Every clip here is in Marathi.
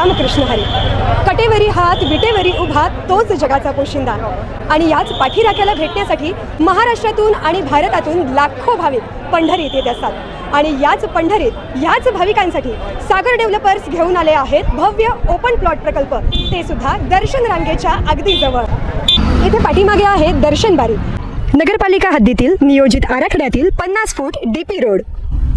रामकृष्ण हरी. कटेवरी हात विटेवरी उभा तोच जगाचा पोशिंदा. आणि याच पाठीराख्याला भेटण्यासाठी महाराष्ट्रातून आणि भारतातून लाखो भाविक पंढरीत येत असतात. आणि याच पंढरीत याच भाविकांसाठी सागर डेव्हलपर्स घेऊन आले आहेत भव्य ओपन प्लॉट प्रकल्प. ते सुद्धा दर्शन रांगेच्या अगदी जवळ. इथे पाठीमागे आहे दर्शन बारी. नगरपालिका हद्दीतील नियोजित आराखड्यातील पन्नास फूट डीपी रोड.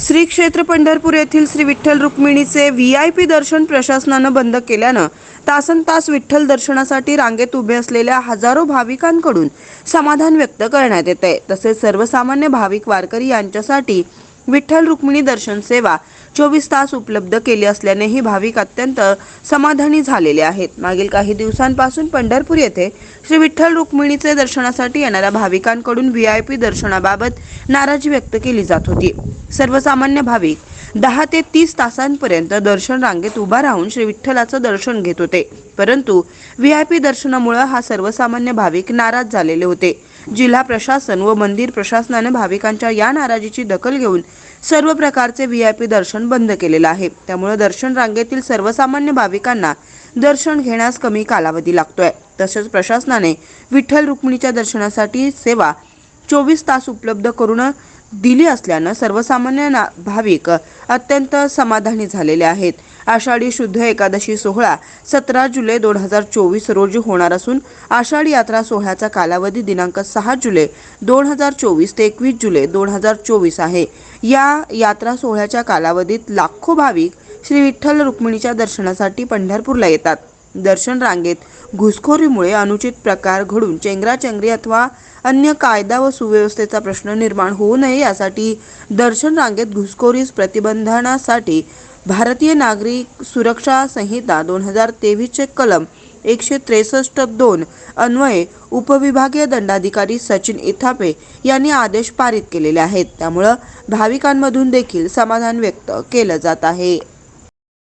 श्री क्षेत्र पंढरपूर येथील श्री विठ्ठल रुक्मिणीचे व्ही आय पी दर्शन प्रशासनानं बंद केल्यानं तासन तास विठ्ठल दर्शनासाठी रांगेत उभे असलेल्या हजारो भाविकांकडून समाधान व्यक्त करण्यात येत आहे तसेच सर्वसामान्य भाविक वारकरी यांच्यासाठी विठ्ठल रुक्मिणी दर्शन सेवा चोवीस तास उपलब्ध केली असल्यानेही भाविक अत्यंत समाधानी झालेले आहेत. मागील काही दिवसांपासून पंढरपूर येथे श्री विठ्ठल रुक्मिणीचे दर्शनासाठी येणाऱ्या भाविकांकडून व्ही आय पी दर्शनाबाबत नाराजी व्यक्त केली जात होती. सर्वसामान्य भाविक दहा ते तीस तासांपर्यंत दर्शन रांगेत उभा राहून श्री विठ्ठलाचं दर्शन घेत होते. परंतु व्ही आय पी दर्शनामुळे हा सर्वसामान्य भाविक नाराज झालेले होते. जिल्हा प्रशासन व मंदिर प्रशासनाने भाविकांच्या या नाराजीची दखल घेऊन सर्व प्रकारचे व्ही आय पी दर्शन बंद केलेलं आहे. त्यामुळे दर्शन रांगेतील सर्वसामान्य भाविकांना दर्शन घेण्यास कमी कालावधी लागतोय. तसेच प्रशासनाने विठ्ठल रुक्मिणीच्या दर्शनासाठी सेवा चोवीस तास उपलब्ध करून दिली असल्यानं सर्वसामान्य ना भाविक अत्यंत समाधानी झालेले आहेत. आषाढी शुद्ध एकादशी सोहळा सतरा जुलै दोन हजार चोवीस रोजी होणार असून आषाढी यात्रा सोहळ्याचा कालावधी दिनांक सहा जुलै दोन हजार चोवीस ते एकवीस जुलै दोन हजार चोवीस आहे. या यात्रा सोहळ्याच्या कालावधीत लाखो भाविक श्री विठ्ठल रुक्मिणीच्या दर्शनासाठी पंढरपूरला येतात. दर्शन रांगेत घुसखोरीमुळे अनुचित प्रकार घडून चेंगराचेंगरी अथवा अन्य कायदा व सुव्यवस्थेचा प्रश्न निर्माण होऊ नये यासाठी दर्शन रांगेत घुसखोरीस प्रतिबंधनासाठी भारतीय नागरिक सुरक्षा संहिता दोन हजार तेवीसचे कलम एकशे त्रेसष्ट दोन अन्वये उपविभागीय दंडाधिकारी सचिन इथापे यांनी आदेश पारित केलेले आहेत. त्यामुळं भाविकांमधून देखील समाधान व्यक्त केलं जात आहे.